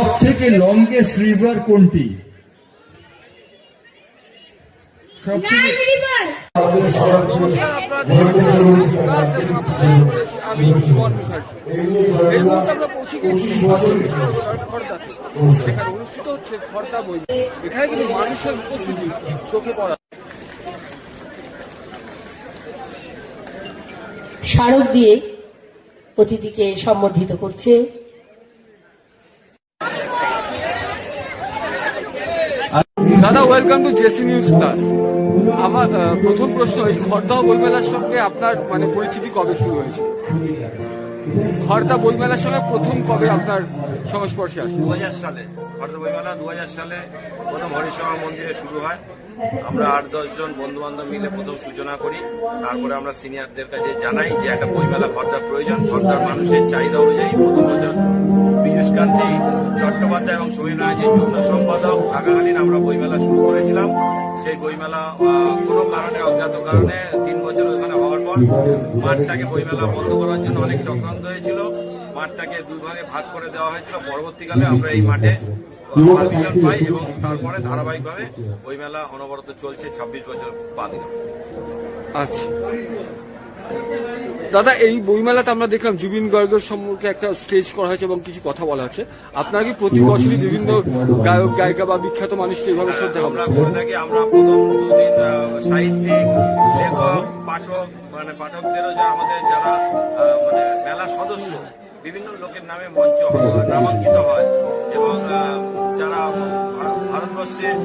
সব থেকে longest river কোনটি? অনুষ্ঠিত হচ্ছে খর্দা বই এখানে কিন্তু মানুষের উপস্থিতি চোখে পড়া স্মারক দিয়ে অতিথিকে সম্বর্ধিত করছে দাদা welcome to JC news plus আমার প্রথম প্রশ্ন, এই খর্দা বইমেলার সঙ্গে আপনার মানে পরিচিতি কবে শুরু হয়েছে? খর্দা বইমেলার সঙ্গে প্রথম কবে আপনার সংস্পর্শে আসে? দু হাজার সালে, খর্দা বইমেলা দু হাজার সালে প্রথম হরিশমা মন্দিরে শুরু হয়। আমরা আট, দশ জন বন্ধু বান্ধব মিলে প্রথম সূচনা করি। তারপরে আমরা সিনিয়রদের কাছে জানাই যে একটা বইমেলা খর্দার প্রয়োজন। খর্দার মানুষের চাহিদা অনুযায়ী প্রথম বছর পীযুষ কান্তি, চট্টোপাধ্যায় এবং সমীর যে যুগ্ম সম্পাদক থাকাকালীন আমরা বইমেলা শুরু করেছিলাম। সেই বইমেলা কোনো কারণে, অজ্ঞাত কারণে তিন বছর ওখানে হওয়ার পর মাঠটাকে বইমেলা বন্ধ করার জন্য অনেক চক্রান্ত হয়েছিল। মাঠটাকে দুই ভাগে ভাগ করে দেওয়া হয়েছিল। পরবর্তীকালে আমরা এই মাঠে পারমিশন পাই এবং তারপরে ধারাবাহিকভাবে বইমেলা অনবরত চলছে ছাব্বিশ বছর বাদে আচ্ছা। দাদা এই বইমেলাতে আমরা দেখলাম জুবিন গর্গের সম্পর্কে একটা স্টেজ করা হয়েছে এবং কিছু কথা বলা হচ্ছে। আপনারা কি প্রতি বছরই বিভিন্ন গায়ক গায়িকা বা বিখ্যাত মানুষকে এইভাবে শ্রদ্ধা আমরা করে থাকি আমরা প্রথম দুদিন সাহিত্যিক লেখক পাঠক মানে পাঠকদেরও যা আমাদের যারা মানে মেলার সদস্য বিভিন্ন লোকের নামে মঞ্চ হয়, নামাঙ্কিত হয় এবং যারা ভারতবর্ষের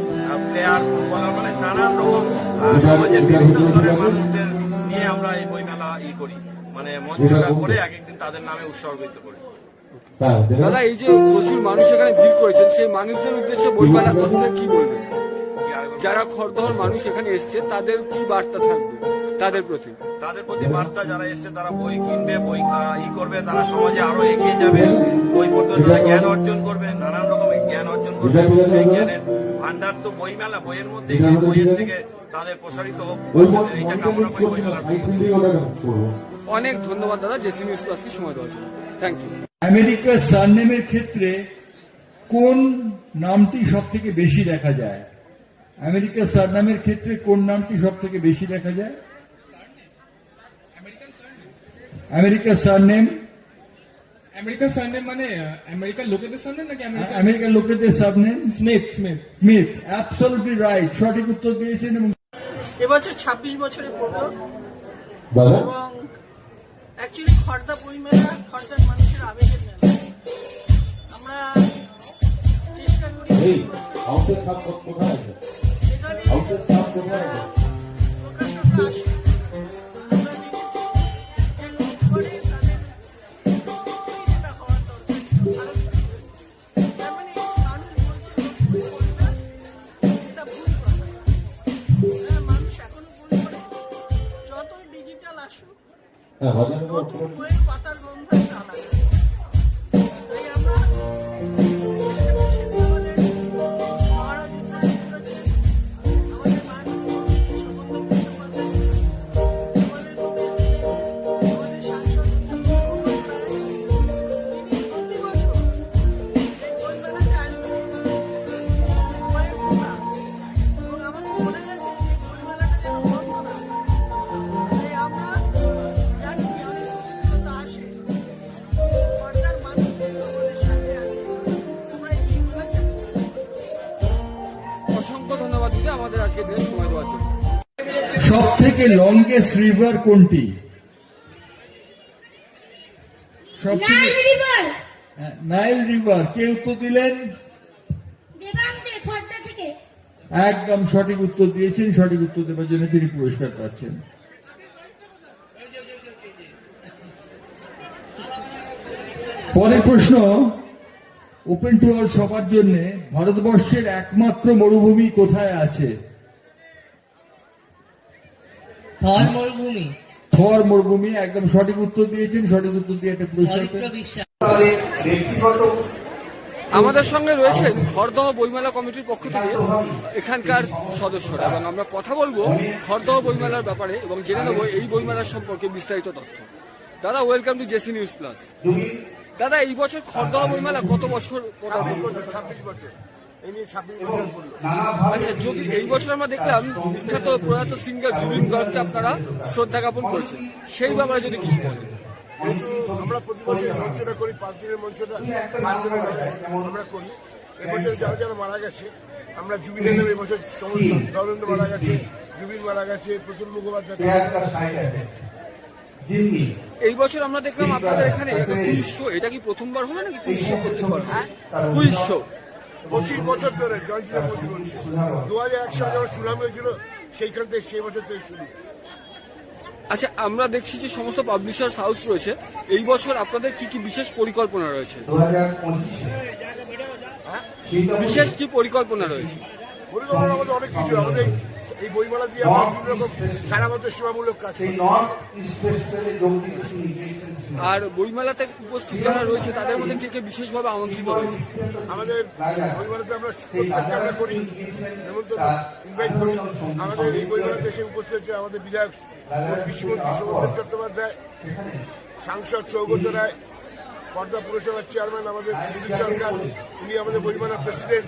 প্লেয়ার ফুটবলার মানে নানান রকম সমাজের বিভিন্ন স্তরের মানুষদের নিয়ে আমরা এই বইমেলা ই করি। মানে মঞ্চটা করে এক একদিন তাদের নামে উৎসর্গিত করি। দাদা এই যে প্রচুর মানুষ এখানে ভিড় করেছেন সেই মানুষদের উদ্দেশ্যে বইমেলা কথা কি বলবেন? যারা খরদহর মানুষ এখানে এসছে তাদের কি বার্তা থাকবে? তাদের প্রতি। তাদের প্রতি বার্তা যারা এসছে তারা বই কিনবে বই ই করবে তারা সমাজে আরও এগিয়ে যাবে। বই পড়তে তারা জ্ঞান অর্জন করবে নানান রকমের জ্ঞান অর্জন করবে। এবং সেই জ্ঞানের ভান্ডার তো বই মেলা বইয়ের মধ্যে সেই বইয়ের থেকে তাদের প্রসারিত হোক। এইটা কামনা করি বই মেলার অনেক ধন্যবাদ দাদা জেসি নিউজ প্লাসকে সময় দেওয়ার জন্য। থ্যাংক ইউ আমেরিকার সারনেমের ক্ষেত্রে কোন নামটি সব থেকে বেশি দেখা যায়? আমেরিকার সারনামের ক্ষেত্রে কোন নামটি সব থেকে বেশি দেখা যায়? আমেরিকার সারনেম আমেরিকার সানডে মানে আমেরিকার লোকেদের সামনে নাকি আমেরিকার আমেরিকার লোকেদের surname Smith Smith Smith absolutely right সঠিক উত্তর দিয়েছেন এবং এবছর ছাব্বিশ বছরে পড়ল এবং অ্যাকচুয়ালি খর্দা বই মেলা খর্দার মানুষের আবেগের মেলা। আমরা চেষ্টা করি এখানে প্রকাশকরা আসে। নতুন বইয়ের আমাদের আজকে দিনে সময় দেওয়ার জন্য। সব থেকে লংগেস্ট রিভার কোনটি নাইল রিভার কে উত্তর দিলেন? একদম সঠিক উত্তর দিয়েছেন সঠিক উত্তর দেওয়ার জন্য তিনি পুরস্কার পাচ্ছেন। পরের প্রশ্ন ওপেন টু অল সবার জন্য ভারতবর্ষের একমাত্র মরুভূমি কোথায় আছে? থর মরুভূমি। থর মরুভূমি একদম সঠিক উত্তর দিয়েছেন সঠিক উত্তর দিয়ে একটা পুরস্কার আমাদের সঙ্গে রয়েছেন খরদহ বইমেলা কমিটির পক্ষ থেকে এখানকার সদস্যরা এবং আমরা কথা বলব খরদহ বইমেলার ব্যাপারে এবং জেনে নেব এই বইমেলার সম্পর্কে বিস্তারিত তথ্য। দাদা welcome to JC news plus দাদা এই বছর খড়দহ বইমেলা কত বছর ছাব্বিশ বছর এই নিয়ে ছাব্বিশ বছর আচ্ছা যদি এই বছর আমরা দেখলাম বিখ্যাত প্রয়াত সিঙ্গার জুবিন গর্গকে আপনারা শ্রদ্ধা জ্ঞাপন করেছেন। সেই ব্যাপারে যদি কিছু বলেন। আমরা প্রতি বছর মঞ্চটা করি পাঁচ দিনের মঞ্চটা আমরা করি। এবছর যারা যারা মারা গেছে আমরা জুবিনের নামে এবছর সমস্ত ধর্মেন্দ্র মারা গেছে জুবিন মারা গেছে প্রচুর মুখোপাধ্যায় এই বছর আমরা দেখলাম আপনাদের এখানে একটা কুইজ শো এটা কি প্রথমবার হলো নাকি কুইজ শো প্রত্যেকবার কুইজ শো পঁচিশ বছর ধরে জয়ন্তীরা মন্দির করছে দু হাজার এক সালে যখন সুনাম হয়েছিল সেইখান থেকে সেই বছর থেকে শুরু। আচ্ছা আমরা দেখছি যে সমস্ত পাবলিশার হাউস রয়েছে। এই বছর আপনাদের কি কি বিশেষ পরিকল্পনা রয়েছে? বিশেষ কি পরিকল্পনা রয়েছে? পরিকল্পনা আমাদের অনেক কিছু আমাদের এই- বইমেলা দিয়ে আমরা বিভিন্ন রকম সারা বছর সেবামূলক কাজ আর বইমেলাতে উপস্থিত যারা রয়েছে তাদের মধ্যে কে কে বিশেষভাবে আমন্ত্রিত রয়েছে আমাদের বইমেলাতে আমরা আমরা করি। নেমন্তন্ন ইনভাইট করি। আমাদের এই বইমেলাতে এসে উপস্থিত হচ্ছে আমাদের বিধায়ক কৃষিমন্ত্রী সৌগত চট্টোপাধ্যায় সাংসদ সৌগত রায় পর্দা পুরসভার চেয়ারম্যান আমাদের সরকার উনি আমাদের বইমেলার প্রেসিডেন্ট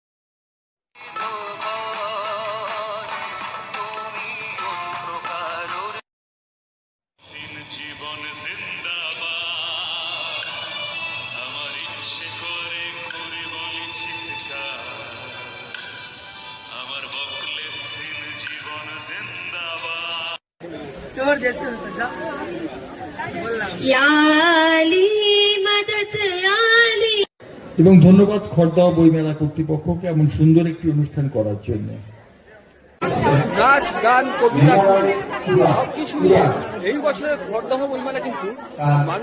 याली मदद याली এবং ধন্যবাদ খড়দহ বইমেলা কর্তৃপক্ষকে এমন সুন্দর একটি অনুষ্ঠান করার জন্য নাচ গান কবিতা সবকিছু মিলে এই বছরের খড়দহ বইমেলা কিন্তু মানুষ